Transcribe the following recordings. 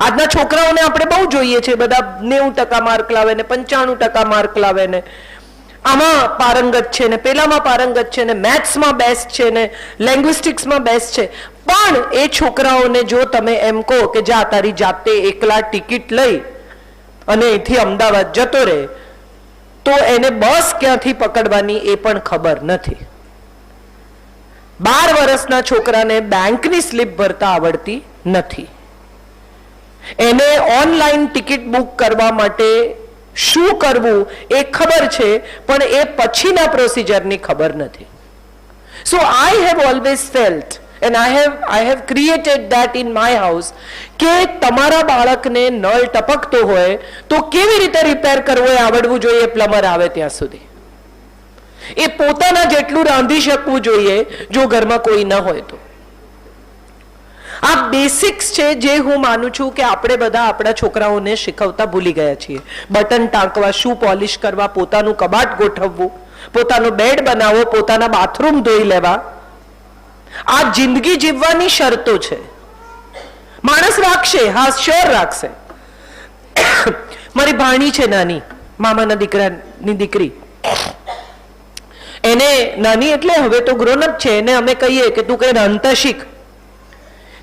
આજના છોકરાઓને આપણે બહુ જોઈએ છે, બધા નેવું ટકા માર્ક લાવે ને પંચાણું ટકા માર્ક લાવે ને. આમાં પારંગત છે ને પેલામાં પારંગત છે ને મેથ્સમાં બેસ્ટ છે ને લેંગ્વિસ્ટિક્સમાં બેસ્ટ છે. પણ એ છોકરાઓને જો તમે એમ કહો કે જા, તારી જાતે એકલા ટિકિટ લઈ અને અહીંથી અમદાવાદ જતો રહે, તો એને બસ ક્યાંથી પકડવાની એ પણ ખબર નથી. બાર વર્ષના છોકરાને બેંકની સ્લીપ ભરતા આવડતી નથી. એને ઓનલાઈન ટિકિટ બુક કરવા માટે શું કરવું એ ખબર છે, પણ એ પછીના પ્રોસિજરની ખબર નથી. So I have always felt and I have I have created that in my house કે તમારા બાળકને નળ ટપકતો હોય, તો કેવી રીતે રિપેર કરવો એ આવડવું જોઈએ પ્લમર આવે ત્યાં સુધી. એ પોતાના જેટલું રાંધી શકવું જોઈએ, જો ઘરમાં કોઈ ન હોય તો. આ બેસિક્સ છે જે હું માનું છું કે આપણે બધા આપણા છોકરાઓને શીખવતા ભૂલી ગયા છીએ. બટન ટાંકવા શું પોલિશ કરવા, પોતાનું કબાટ ગોઠવવું, પોતાનો બેડ બનાવવો, પોતાના બાથરૂમ ધોઈ લેવા. આ જિંદગી જીવવાની શરતો છે. માણસ રાખશે, હા શ્યોર રાખશે. મારી ભાણી છે નાની, મામાના દીકરાની દીકરી. એને નાની એટલે હવે તો ગ્રોન અપ છે, એને અમે કહીએ કે તું કઈ રાંધતા શીખ.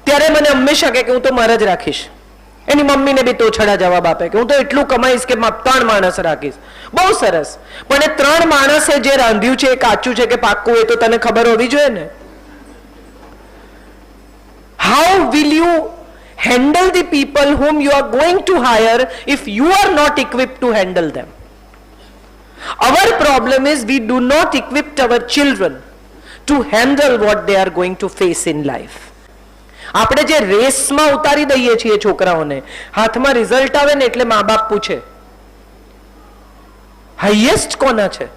ત્યારે મને હંમેશા કહે કે હું તો મારા જ રાખીશ એની મમ્મીને બી તોછડા જવાબ આપે કે હું તો એટલું કમાઈશ કે ત્રણ માણસ રાખીશ બહુ સરસ પણ એ ત્રણ માણસે જે રાંધ્યું છે એ કાચું છે કે પાક્કું એ તો તને ખબર હોવી જોઈએ ને how will you handle the people whom you are going to hire if you are not equipped to handle them our problem is we do not equip our children to handle what they are going to face in life આપણે જે રેસમાં ઉતારી દઈએ છીએ છોકરાઓને, હાથમાં result આવે ને એટલે મા બાપ પૂછે, હાઈએસ્ટ કોના છે?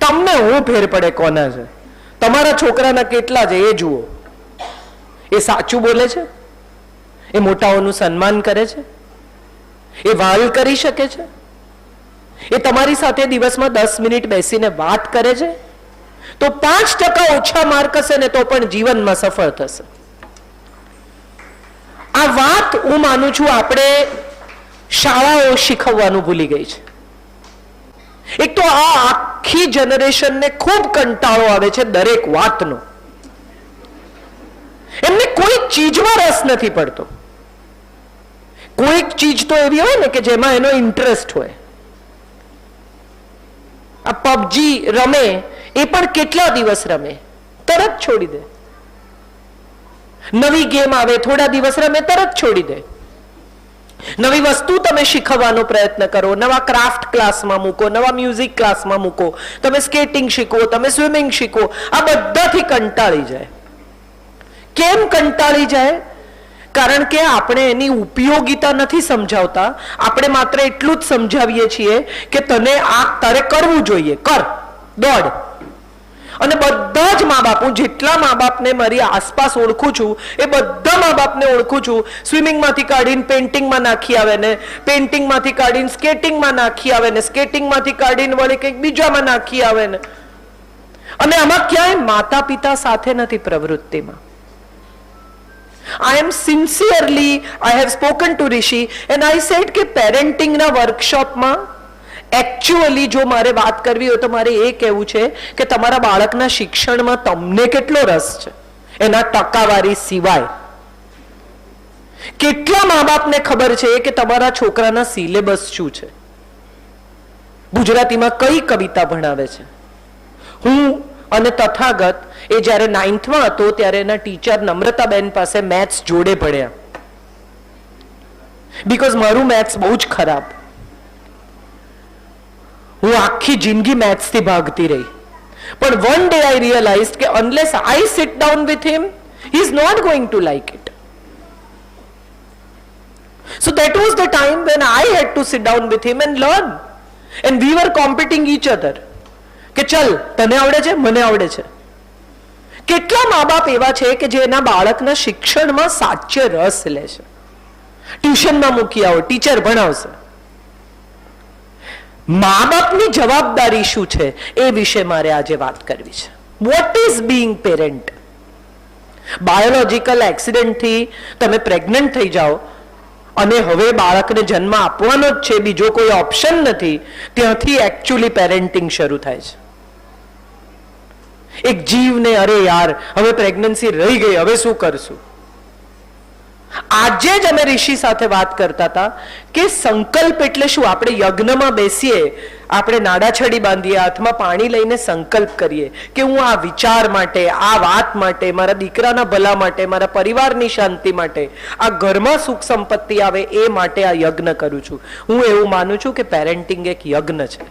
તમને હું ફેર પડે કોના છે? તમારા છોકરાના કેટલા છે એ જુઓ. એ સાચું બોલે છે? એ મોટાઓનું સન્માન કરે છે? એ વાલ કરી શકે છે? એ તમારી સાથે દિવસમાં દસ મિનિટ બેસીને વાત કરે છે? તો પાંચ ટકા ઓછા માર્ક હશે ને તો પણ જીવનમાં સફળ થશે. આ વાત હું માનું છું આપણે શાળાઓ શીખવવાનું ભૂલી ગઈ છે. એક તો આ આખી જનરેશનને ખૂબ કંટાળો આવે છે દરેક વાતનો. એમને કોઈ ચીજમાં રસ નથી પડતો. કોઈક ચીજ તો એવી હોય ને કે જેમાં એનો ઇન્ટરેસ્ટ હોય. આ પબજી રમે એ પણ કેટલા દિવસ રમે? તરત છોડી દે. નવી ગેમ આવે, થોડા દિવસ રમે, તરત છોડી દે. નવી વસ્તુ તમે શીખવવાનો પ્રયત્ન કરો, નવા ક્રાફ્ટ ક્લાસમાં મૂકો, નવા મ્યુઝિક ક્લાસમાં મૂકો, તમે સ્કેટિંગ શીખો તમે સ્વિમિંગ શીખો આ બધાથી કંટાળી જાય. કેમ કંટાળી જાય? કારણ કે આપણે એની ઉપયોગિતા નથી સમજાવતા. આપણે માત્ર એટલું જ સમજાવીએ છીએ કે તને આ તારે કરવું જોઈએ. કર, દોડ. અને બધા જ મા બાપ હું જેટલા મા બાપને મારી આસપાસ ઓળખું છું, એ બધા મા બાપને ઓળખું છું. સ્વિમિંગમાંથી કાઢીને પેઇન્ટિંગમાં નાખી આવે ને, પેઇન્ટિંગમાંથી કાઢીને સ્કેટિંગમાં નાખી આવે ને, સ્કેટિંગમાંથી કાઢીને વળી કંઈક બીજામાં નાખી આવે ને. અને આમાં ક્યાંય માતા પિતા સાથે નથી પ્રવૃત્તિમાં. I am sincerely I have spoken to Rishi and I set કે પેરેન્ટિંગના વર્કશોપમાં એકચ્યુઅલી જો મારે વાત કરવી હોય તો મારે એ કહેવું છે કે તમારા બાળકના શિક્ષણમાં તમને કેટલો રસ છે? એના ટકાવારી સિવાય. કેટલા મા બાપને ખબર છે કે તમારા છોકરાના સિલેબસ શું છે? ગુજરાતીમાં કઈ કવિતા ભણાવે છે? હું અને તથાગત એ જ્યારે નાઇન્થમાં હતો ત્યારે એના ટીચર નમ્રતાબેન પાસે મેથ્સ જોડે ભણ્યા. બીકોઝ મારું મેથ્સ બહુ જ ખરાબ. હું આખી જિંદગી મેથ્સથી ભાગતી રહી પણ વન ડે આઈ રિયલાઇઝ કે unless I sit down with him he is not going to like it So that was the time when I had to sit down with him and learn. And we were competing each other. કે ચલ તને આવડે છે મને આવડે છે કેટલા મા બાપ એવા છે કે જે એના બાળકના શિક્ષણમાં સાચે રસ લે છે ટ્યુશનમાં મૂકી આવો ટીચર ભણાવશે મા બાપની જવાબદારી શું છે એ વિશે મારે આજે વાત કરવી છે. What is being parent biological એક્સિડન્ટથી તમે પ્રેગ્નન્ટ થઈ જાઓ અને હવે બાળકને જન્મ આપવાનો જ છે, બીજો કોઈ ઓપ્શન નથી, ત્યાંથી એકચ્યુઅલી પેરેન્ટિંગ શરૂ થાય છે. એક જીવને અરે યાર, હવે પ્રેગ્નન્સી રહી ગઈ, હવે શું કરશું? આજે જ અમે ઋષિ સાથે વાત કરતા હતા કે સંકલ્પ એટલે શું? આપણે યજ્ઞમાં બેસીએ, આપણે નાડાછડી બાંધીએ, હાથમાં પાણી લઈને સંકલ્પ કરીએ કે હું આ વિચાર માટે, આ વાત માટે, મારા દીકરાના ભલા માટે, મારા પરિવારની શાંતિ માટે, આ ઘરમાં સુખ સંપત્તિ આવે એ માટે આ યજ્ઞ કરું છું. હું એવું માનું છું કે પેરેન્ટિંગ એક યજ્ઞ છે.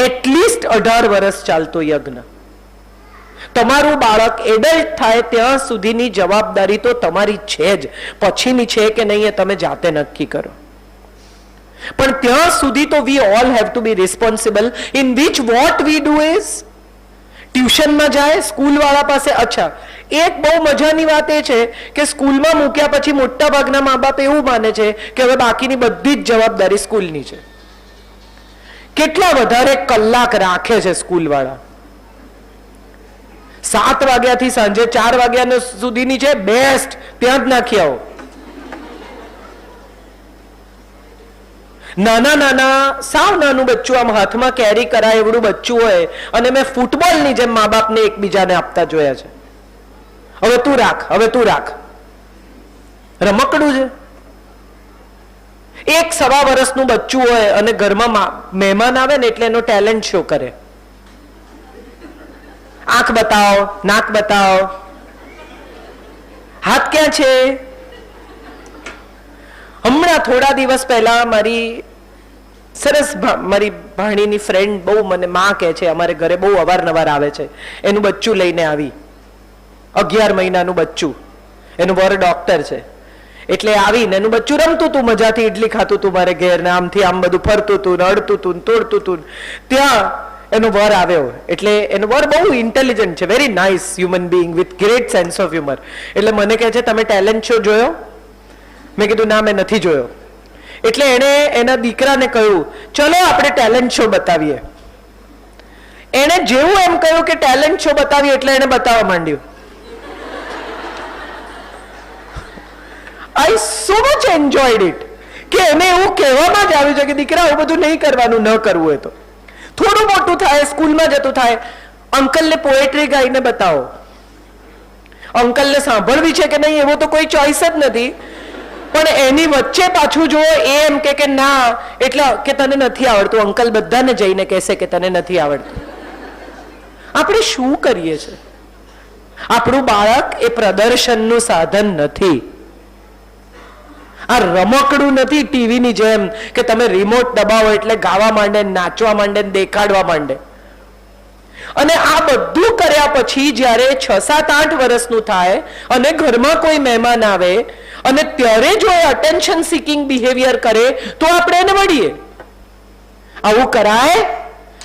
એટલીસ્ટ અઢાર વર્ષ ચાલતો યજ્ઞ. તમારું બાળક એડલ્ટ થાય ત્યાં સુધીની જવાબદારી તો તમારી છે જ. પછીની છે કે નહીં એ તમે જાતે નક્કી કરો. પણ ત્યાં સુધી તો we all have to be responsible in which what we do is ટ્યુશનમાં જાય, સ્કૂલવાળા પાસે, અચ્છા, એક બહુ મજાની વાત એ છે કે સ્કૂલમાં મૂક્યા પછી મોટા ભાગના મા બાપ એવું માને છે કે હવે બાકીની બધી જ જવાબદારી સ્કૂલની છે. કેટલા વધારે કલાક રાખે છે સ્કૂલ વાળા સાત વાગ્યાથી સાંજે ચાર વાગ્યા સુધીની છે બેસ્ટ, ત્યાં જ નાખી આવો. નાના નાના, સાવ નાનું બચ્ચું આમ હાથમાં કેરી કરાય એવડું બચ્ચું હોય અને મેં ફૂટબોલની જેમ મા બાપને એકબીજાને આપતા જોયા છે. હવે તું રાખ, હવે તું રાખ. રમકડું છે. એક સવા વર્ષનું બચ્ચું હોય અને ઘરમાં મહેમાન આવે ને એટલે એનો ટેલેન્ટ શો કરે. આંખ બતાવો, નાક બતાવો. હાથ ક્યાં છે? હમણાં થોડા દિવસ પહેલા મારી સરસ મારી ભાણીની ફ્રેન્ડ બહુ મને માં કહે છે, અમારે ઘરે બહુ અવારનવાર આવે છે. એનું બચ્ચું લઈને આવી. અગિયાર મહિનાનું બચ્ચું. એનું વર ડોક્ટર છે. એટલે આવીને એનું બચ્ચું રમતું તું, મજાથી ઇડલી ખાતું તું મારે ઘેર ને આમથી આમ બધું ફરતું હતું ને હતું તોડતું તું ત્યાં એનો વર આવ્યો એટલે એનો વર બહુ ઇન્ટેલિજન્ટ છે very nice human being with great sense of humour એટલે મને કહે છે, તમે ટેલેન્ટ શો જોયો? મેં કીધું, ના, મેં નથી જોયો. એટલે એણે એના દીકરાને કહ્યું, ચલો, આપણે ટેલેન્ટ શો બતાવીએ. એણે જેવું એમ કહ્યું કે ટેલેન્ટ શો બતાવીએ, એટલે એણે બતાવવા માંડ્યું. I so much enjoyed it કે એને એવું કહેવામાં જ આવ્યું છે કે દીકરા, આવું બધું નહીં કરવાનું, ન કરવું હોય તો. થોડું મોટું થાય, સ્કૂલમાં જતું થાય. અંકલને પોએટ્રી ગાઈને બતાવો. અંકલને સાંભળવી છે કે નહીં, એવો તો કોઈ ચોઈસ જ નથી. પણ એની વચ્ચે પાછું જો એ એમ કે કે ના, એટલે કે તને નથી આવડતું. અંકલ બધાને જઈને કહેશે કે તને નથી આવડતું. આપણે શું કરીએ છીએ? આપણું બાળક એ પ્રદર્શનનું સાધન નથી. આ રમકડું નથી ટીવીની જેમ કે તમે રિમોટ દબાવો એટલે ગાવા માંડે, નાચવા માંડે દેખાડવા માંડે. અને આ બધું કર્યા પછી જ્યારે છ સાત આઠ વર્ષનું થાય અને ઘરમાં કોઈ મહેમાન આવે અને ત્યારે જો એ અટેન્શન સિકિંગ બિહેવિયર કરે તો આપણે એને મળીએ. આવું કરાય?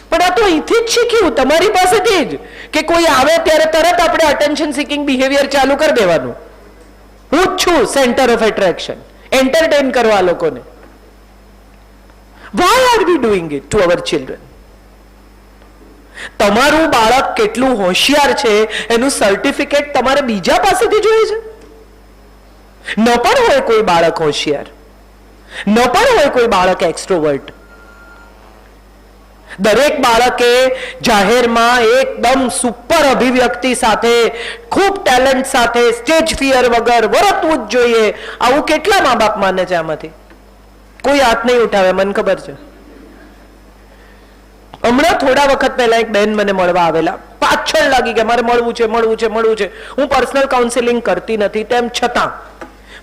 પણ આ તો અહીંથી જ શીખ્યું, તમારી પાસેથી જ કે કોઈ આવે ત્યારે તરત આપણે અટેન્શન સિકિંગ બિહેવિયર ચાલુ કરી દેવાનું. હું જ છું સેન્ટર ઓફ એટ્રેક્શન એન્ટરટેન કરવા લોકોને why are we doing it to our children તમારું બાળક કેટલું હોશિયાર છે, એનું સર્ટિફિકેટ તમારે બીજા પાસેથી જોઈએ છે. ન પણ હોય કોઈ બાળક હોશિયાર. ન પણ હોય કોઈ બાળક એક્સ્ટ્રોવર્ટ દરેક બાળકે જાહેરમાં એકદમ સુપર અભિવ્યક્તિ સાથે, ખૂબ ટેલેન્ટ સાથે સ્ટેજ ફિયર વગર વરતવું જ જોઈએ. આવું કેટલા મા બાપ માને છે આમાંથી? કોઈ હાથ નહીં ઉઠાવે, મને ખબર છે. હમણાં થોડા વખત પહેલા એક બેન મને મળવા આવેલા. પાછળ લાગી કે મારે મળવું છે મળવું છે મળવું છે. હું પર્સનલ કાઉન્સેલિંગ કરતી નથી, તેમ છતાં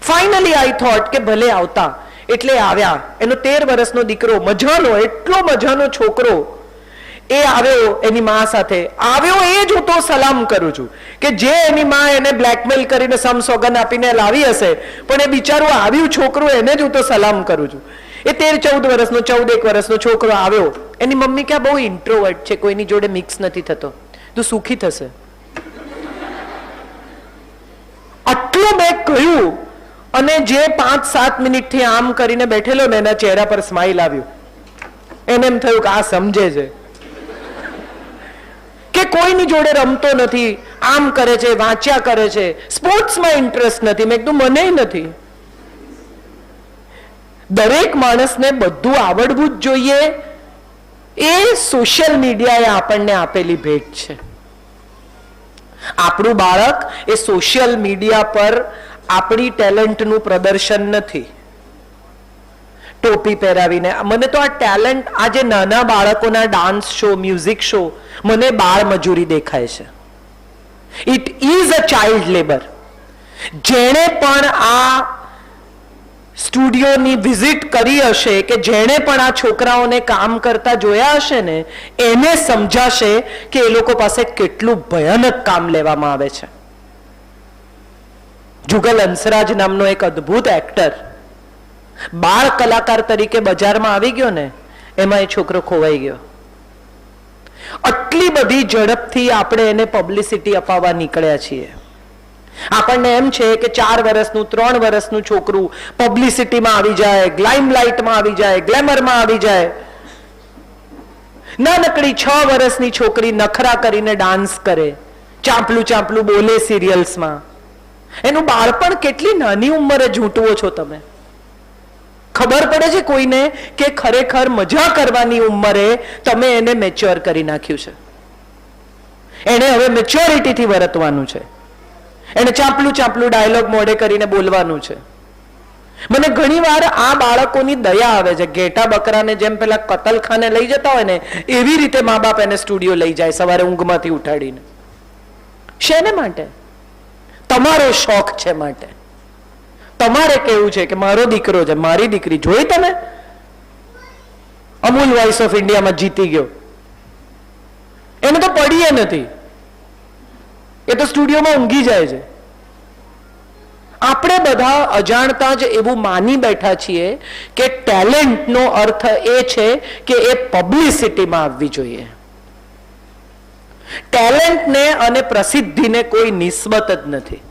ફાઇનલી આઈ થોટ કે ભલે આવતા એટલે આવ્યા. એનો તેર વર્ષનો દીકરો, મજાનો, એટલો મજાનો છોકરો, એ આવ્યો એની મા સાથે. આવ્યો એ જ હું તો સલામ કરું છું કે જે એની મા એને બ્લેકમેલ કરીને સમ સોગન આપીને લાવી હશે, પણ એ બિચારું આવ્યું છોકરું, એને જ હું તો સલામ કરું છું. એ તેર ચૌદ વર્ષનો, ચૌદ એક વર્ષનો છોકરો આવ્યો. એની મમ્મી ક્યાં બહુ ઇન્ટ્રોવર્ટ છે, કોઈની જોડે મિક્સ નથી થતો. તું સુખી થશે. આટલું મેં કહ્યું અને જે પાંચ સાત મિનિટથી આમ કરીને બેઠેલો ને એના ચહેરા પર સ્માઇલ આવ્યું. એને એમ થયું કે આ સમજે છે. કે કોઈની જોડે રમતો નથી, આમ કરે છે, વાંચ્યા કરે છે, સ્પોર્ટ્સમાં ઇન્ટરેસ્ટ નથી, મેં કીધું, મને નથી. દરેક માણસને બધું આવડવું જ જોઈએ. એ સોશિયલ મીડિયાએ આપણને આપેલી ભેટ છે. આપણું બાળક એ સોશિયલ મીડિયા પર આપણી ટેલેન્ટનું પ્રદર્શન નથી. ટોપી પહેરાવીને. મને તો આ ટેલેન્ટ, આ જે નાના બાળકોના ડાન્સ શો, મ્યુઝિક શો, મને બાળ મજૂરી દેખાય છે. It is a child labour જેણે પણ આ સ્ટુડિયોની વિઝિટ કરી હશે કે જેણે પણ આ છોકરાઓને કામ કરતા જોયા હશે ને, એને સમજાશે કે એ લોકો પાસે કેટલું ભયાનક કામ લેવામાં આવે છે. જુગલ હંસરાજ નામનો એક અદ્ભુત એક્ટર બાળ કલાકાર તરીકે બજારમાં આવી ગયો ને, એમાં એ છોકરો ખોવાઈ ગયો. આટલી બધી ઝડપથી આપણે એને પબ્લિસિટી અપાવવા નીકળ્યા છીએ. આપણને એમ છે કે ચાર વર્ષનું, ત્રણ વર્ષનું છોકરું પબ્લિસિટીમાં આવી જાય ગ્લાઇમ લાઇટમાં આવી જાય ગ્લેમરમાં આવી જાય. નાનકડી છ વર્ષની છોકરી નખરા કરીને ડાન્સ કરે, ચાંપલું ચાંપલું બોલે સિરિયલ્સમાં એનું બાળપણ કેટલી નાની ઉંમરે ઝૂંટવો છો તમે? ખબર પડે છે કોઈને કે ખરેખર મજા કરવાની ઉંમરે તમે એને મેચ્યોર કરી નાખ્યું છે? એને હવે મેચ્યોરિટીથી વર્તવાનું છે. એને ચાંપલું ચાંપલું ડાયલોગ મોડે કરીને બોલવાનું છે. મને ઘણીવાર આ બાળકોની દયા આવે છે. ઘેટા બકરાને જેમ પેલા કતલખાને લઈ જતા હોય ને, એવી રીતે મા બાપ એને સ્ટુડિયો લઈ જાય સવારે ઊંઘમાંથી ઉઠાડીને. શેને માટે? તમારો શોખ છે માટે. તમારે કેવું છે કે મારો દીકરો છે, મારી દીકરી જોઈ તમે? અમૂલ વોઇસ ઓફ ઇન્ડિયામાં જીતી ગયો. એને તો પડીએ નથી. એ તો સ્ટુડિયોમાં ઊંઘી જાય છે. આપણે બધા અજાણતા જ એવું માની બેઠા છીએ કે ટેલેન્ટનો અર્થ એ છે કે એ પબ્લિસિટીમાં આવવી જોઈએ. ટેલેન્ટને અને પ્રસિદ્ધિને કોઈ નિસ્બત જ નથી.